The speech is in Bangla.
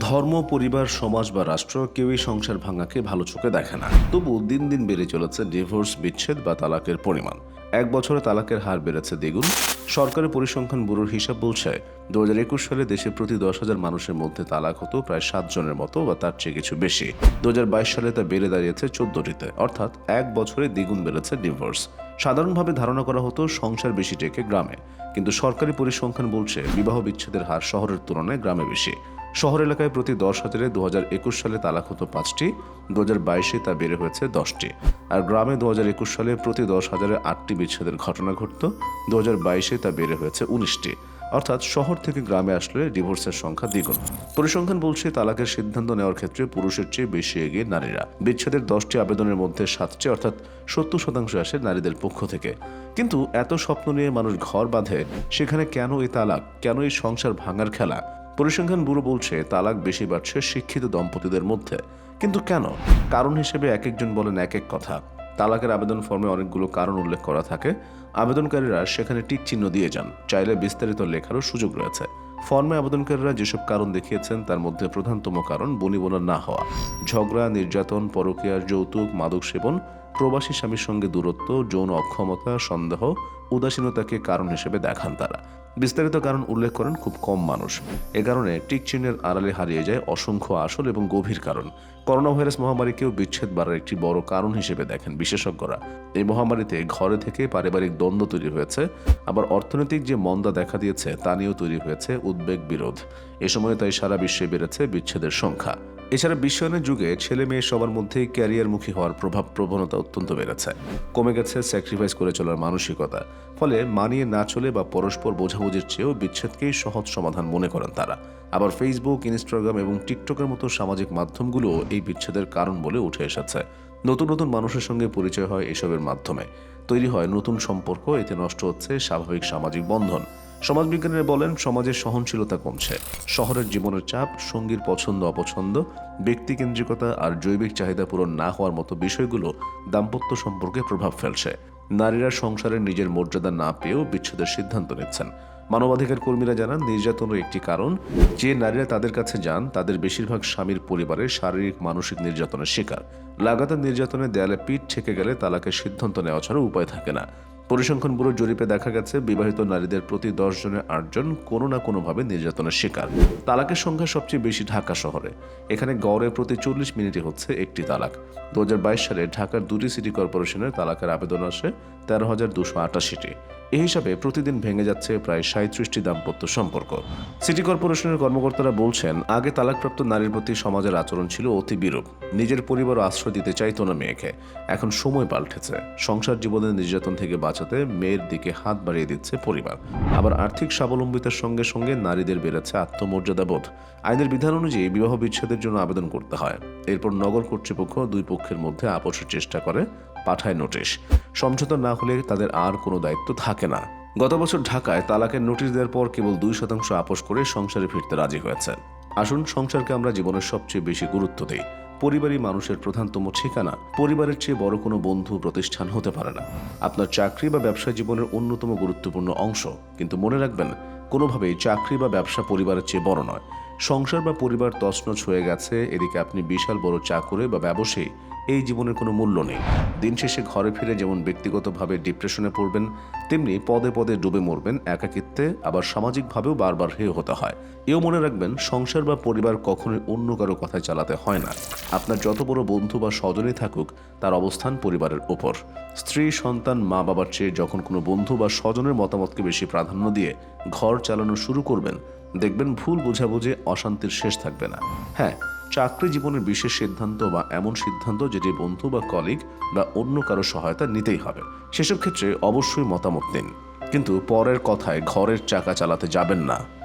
ধর্ম, পরিবার, সমাজ বা রাষ্ট্র কেউই সংসার ভাঙাকে ভালো চোখে দেখে না। তবু দিন দিন বেড়ে চলেছে ডিভোর্স, বিচ্ছেদ বা তালাকের পরিমাণ। এক বছরে তালাকের হার বেড়েছে দ্বিগুণ। সরকারি পরিসংখ্যান ব্যুরোর হিসাব বলছে দু হাজার একুশ সালে দেশে প্রতি দশ হাজার মানুষের মধ্যে তালাক হতো প্রায় সাত জনের মতো বা তার চেয়ে কিছু বেশি। দু হাজার বাইশ সালে তা বেড়ে দাঁড়িয়েছে চোদ্দটিতে। অর্থাৎ এক বছরে দ্বিগুণ বেড়েছে ডিভোর্স। সাধারণভাবে ধারণা করা হতো, সংসার বেশি টেকে গ্রামে। কিন্তু সরকারি পরিসংখ্যান বলছে, বিবাহ বিচ্ছেদের হার শহরের তুলনায় গ্রামে বেশি। শহর এলাকায় প্রতি দশ হাজারে দু হাজার একুশ সালে তালাক হতো পাঁচটি দু বাইশে তা বেড়ে হয়েছে দশটি। আর গ্রামে দু একুশ সালে প্রতি দশ হাজারে আটটি বিচ্ছেদের ঘটনা ঘটত দু বাইশে তা বেড়ে হয়েছে উনিশটি। অর্থাৎ শহর থেকে গ্রামে আসলে ডিভোর্সের সংখ্যা দ্বিগুণ। পরিসংখ্যান বলছে তালাকের সিদ্ধান্ত নেওয়ার ক্ষেত্রে পুরুষের চেয়ে বেশি এগিয়ে নারীরা। বিচ্ছেদের দশটি আবেদনের মধ্যে সাতটি, অর্থাৎ সত্তর শতাংশ আসে নারীদের পক্ষ থেকে। কিন্তু এত স্বপ্ন নিয়ে মানুষ ঘর বাঁধে, সেখানে কেন এই তালাক, কেন এই সংসার ভাঙার খেলা? পরিসংখ্যান ব্যুরো বলছে, তালাক বেশি বাড়ছে শিক্ষিত দম্পতিদের মধ্যে। কিন্তু কেন? কারণ হিসেবে এক একজন বলেন এক এক কথা। তালাকের আবেদন ফর্মে অনেকগুলো কারণ উল্লেখ করা থাকে। আবেদনকারীরা সেখানে টিক চিহ্ন দিয়ে যান, চাইলে বিস্তারিত লেখারও সুযোগ রয়েছে। ফর্মে আবেদনকারীরা যেসব কারণ দেখিয়েছেন, তার মধ্যে প্রধানতম কারণ বনিবনা না হওয়া। ঝগড়া, নির্যাতন, পরকীয়ার, যৌতুক মাদক সেবন প্রবাসী স্বামীর সঙ্গে দূরত্ব, যৌন অক্ষমতা, সন্দেহ, উদাসীনতাকে কারণ হিসেবে দেখান তারা। বিস্তারিত কারণ উল্লেখ করেন খুব কম মানুষ। এ কারণে টিক চিহ্নের আড়ালে হারিয়ে যায় অসংখ্য আসল এবং গভীর কারণ। করোনা ভাইরাস মহামারীকেও বিচ্ছেদ বাড়ার একটি বড় কারণ হিসেবে দেখেন বিশেষজ্ঞরা। এই মহামারীতে ঘরে থেকে পারিবারিক দ্বন্দ্ব তৈরি হয়েছে, আবার অর্থনৈতিক যে মন্দা দেখা দিয়েছে তা নিয়েও তৈরি হয়েছে উদ্বেগ বিরোধ। এ সময় তাই সারা বিশ্বে বেড়েছে বিচ্ছেদের সংখ্যা। এছাড়া বিশ্বায়নের যুগে ছেলে মেয়ে সবার মধ্যেই ক্যারিয়ারমুখী হওয়ার প্রভাব প্রবণতা অত্যন্ত বেড়েছে। কমে গেছে স্যাক্রিফাইস করে চলার মানসিকতা, ফলে মানিয়ে না চলে বা পরস্পর বোঝাবুঝির চেয়েও বিচ্ছেদকেই সহজ সমাধান মনে করেন তারা। আবার ফেসবুক ইনস্টাগ্রাম এবং টিকটকের মতো সামাজিক মাধ্যমগুলোও এই বিচ্ছেদের কারণ বলে উঠে এসেছে। নতুন নতুন মানুষের সঙ্গে পরিচয় হয় এসবের মাধ্যমে। তৈরি হয় নতুন সম্পর্ক, এতে নষ্ট হচ্ছে স্বাভাবিক সামাজিক বন্ধন। সমাজবিজ্ঞানীরা বলেন, সমাজের সহনশীলতা কমছে। শহরের জীবনের চাপ, সঙ্গীর পছন্দ, অপছন্দ, ব্যক্তিকেন্দ্রিকতা আর জৈবিক চাহিদা পূরণ না হওয়ার মতো বিষয়গুলো দাম্পত্য সম্পর্কে প্রভাব ফেলছে। নারীরা সংসারে নিজের মর্যাদা না পেয়েও বিচ্ছেদের সিদ্ধান্ত নিচ্ছেন। মানবাধিকার কর্মীরা জানান, নির্যাতনের একটি কারণ, যে নারীরা তাদের কাছে যান, তাদের বেশিরভাগ স্বামীর পরিবারে শারীরিক, মানসিক নির্যাতনের শিকার। লাগাতার নির্যাতনের দেয়ালে পিঠ ঠেকে গেলে তালাকের সিদ্ধান্ত নেওয়া ছাড়া উপায় থাকে না। পরিসংখ্যান ব্যুরোর জরিপে দেখা গেছে, বিবাহিত নারীদের প্রতি দশ জনের আটজন কোনো না কোনোভাবে নির্যাতনের শিকার। তালাকের সংখ্যা সবচেয়ে বেশি ঢাকা শহরে। এখানে গড়ে প্রতি চল্লিশ মিনিটে হচ্ছে একটি তালাক। দু হাজার বাইশ সালে ঢাকার দুটি সিটি কর্পোরেশনের তালাকের আবেদন আসে তেরো হাজার দুশো আটাশিটি। এই হিসাবে প্রতিদিন ভেঙে যাচ্ছে প্রায় সাঁত্রিশটি দাম্পত্য সম্পর্ক। সিটি কর্পোরেশনের কর্মকর্তারা বলছেন, আগে তালাকপ্রাপ্ত নারীর প্রতি সমাজের আচরণ ছিল অতি বিরূপ। নিজের পরিবার আশ্রয় দিতে চাইতো না মেয়েকে। এখন সময় পাল্টেছে। সংসার জীবনের নির্যাতন থেকে বাঁচাতে মেয়ের দিকে হাত বাড়িয়ে দিচ্ছে পরিবার। আবার আর্থিক স্বাবলম্বিতার সঙ্গে সঙ্গে নারীদের বেড়েছে আত্মমর্যাদা বোধ আইনের বিধান অনুযায়ী বিবাহ বিচ্ছেদের জন্য আবেদন করতে হয়। এরপর নগর কর্তৃপক্ষ দুই পক্ষের মধ্যে আপোষের চেষ্টা করে, পাঠায় নোটিশ। সমঝোতা না হলে তাদের আর কোনো দায়িত্ব থাকে না। গত বছর ঢাকায় তালাকের নোটিশ দেওয়ার পর কেবল দুই শতাংশ আপোষ করে সংসারে ফিরতে রাজি হয়েছে আসুন, সংসারকে আমরা জীবনের সবচেয়ে বেশি গুরুত্ব দিই। পরিবারই মানুষের প্রধানতম ঠিকানা। পরিবারের চেয়ে বড় কোনো বন্ধু প্রতিষ্ঠান হতে পারে না। আপনার চাকরি বা ব্যবসা জীবনের অন্যতম গুরুত্বপূর্ণ অংশ। কিন্তু মনে রাখবেন, কোনোভাবেই চাকরি বা ব্যবসা পরিবারের চেয়ে বড় নয়। সংসার বা পরিবার তছনছ হয়ে গেছে, এদিকে আপনি বিশাল বড় চাকুরে বা ব্যবসায়ী, এই জীবনের কোনো মূল্য নেই। দিন শেষে ঘরে ফিরে যেমন ব্যক্তিগতভাবে ডিপ্রেশনে পড়বেন, তেমনি পদে পদে ডুবে মরবেন, একাকিত্বে আবার সামাজিকভাবেও বারবার হেয় হতে হয়। এও মনে রাখবেন, সংসার বা পরিবার কখনোই অন্য কারও কথায় চালাতে হয় না। আপনার যত বড় বন্ধু বা স্বজনই থাকুক, তার অবস্থান পরিবারের ওপর। স্ত্রী, সন্তান, মা বাবার চেয়ে যখন কোনো বন্ধু বা স্বজনের মতামতকে বেশি প্রাধান্য দিয়ে ঘর চালানো শুরু করবেন দেখবেন ভুল বোঝাবুঝে অশান্তির শেষ থাকবে না। হ্যাঁ চাকরি জীবনের বিশেষ সিদ্ধান্ত বা এমন সিদ্ধান্ত যেটি বন্ধু বা কলিগ বা অন্য কারও সহায়তা নিতেই হবে। সেসব ক্ষেত্রে অবশ্যই মতামত দিন কিন্তু পরের কথায় ঘরের চাকা চালাতে যাবেন না।